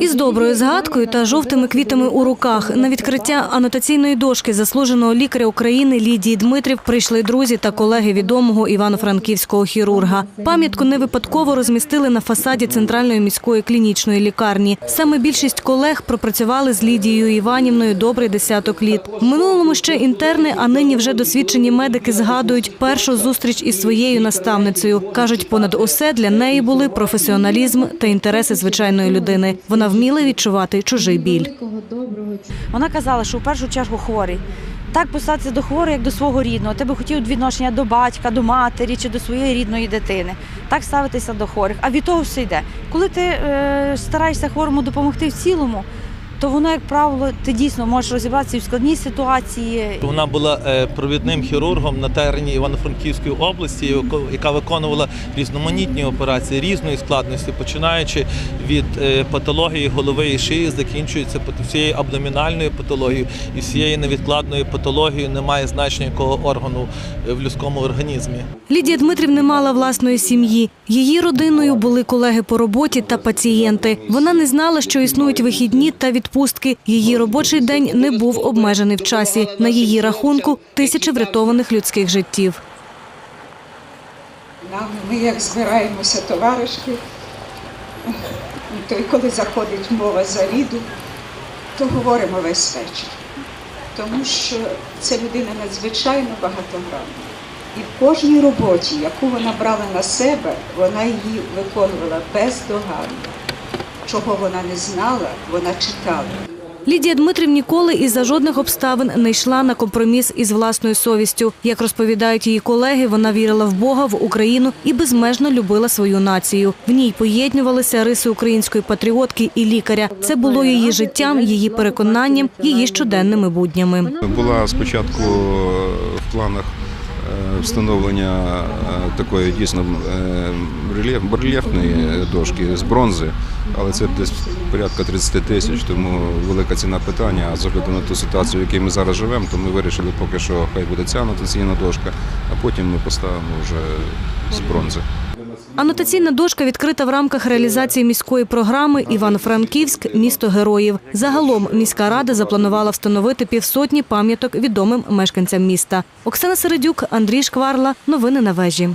Із доброю згадкою та жовтими квітами у руках на відкриття анотаційної дошки заслуженого лікаря України Лідії Дмитрів прийшли друзі та колеги відомого івано-франківського хірурга. Пам'ятку не випадково розмістили на фасаді центральної міської клінічної лікарні. Саме більшість колег пропрацювали з Лідією Іванівною добрий десяток літ. В минулому ще інтерни, а нині вже досвідчені медики згадують першу зустріч із своєю наставницею. кажуть, понад усе для неї були професіоналізм та інтереси звичайної людини. Вона вміла відчувати чужий біль. Вона казала, що в першу чергу хворий. Так писатися до хворого, як до свого рідного. Ти би хотів відношення до батька, до матері чи до своєї рідної дитини. Так ставитися до хворих. А від того все йде. Коли ти е, стараєшся хворому допомогти в цілому, то воно, як правило, ти дійсно можеш розібратися в складній ситуації. Вона була е, провідним хірургом на терені Івано-Франківської області, яка виконувала різноманітні операції різної складності, починаючи від е, патології голови і шиї, закінчується всією абдомінальною патологією і всією невідкладною патологією немає значення якого органу е, в людському організмі. Лідія Дмитрів не мала власної сім'ї. Її родиною були колеги по роботі та пацієнти. Вона не знала, що існують вихідні та відпустки. Її робочий день не був обмежений в часі. На її рахунку тисячі врятованих людських життів. Ми як збираємося товаришки, то й коли заходить мова за ріду, то говоримо весь вечір. Тому що ця людина надзвичайно багатогранна. І в кожній роботі, яку вона брала на себе, вона її виконувала бездоганно. Чого вона не знала, вона читала. Лідія Дмитрів ніколи із за жодних обставин не йшла на компроміс із власною совістю. Як розповідають її колеги, вона вірила в Бога, в Україну і безмежно любила свою націю. В ній поєднувалися риси української патріотки і лікаря. Це було її життям, її переконанням, її щоденними буднями. Була спочатку в планах встановлення е, такої дійсно е, рельєф, барельєфної дошки з бронзи, але це десь порядка 30 тисяч, тому велика ціна питання. А з огляду на ту ситуацію, в якій ми зараз живемо, то ми вирішили поки що хай буде ця анотаційна дошка, а потім ми поставимо вже з бронзи. Анотаційна дошка відкрита в рамках реалізації міської програми Івано-Франківськ місто героїв. Загалом міська рада запланувала встановити півсотні пам'яток відомим мешканцям міста. Оксана Середюк, Андрій Шкварла. Новини на вежі.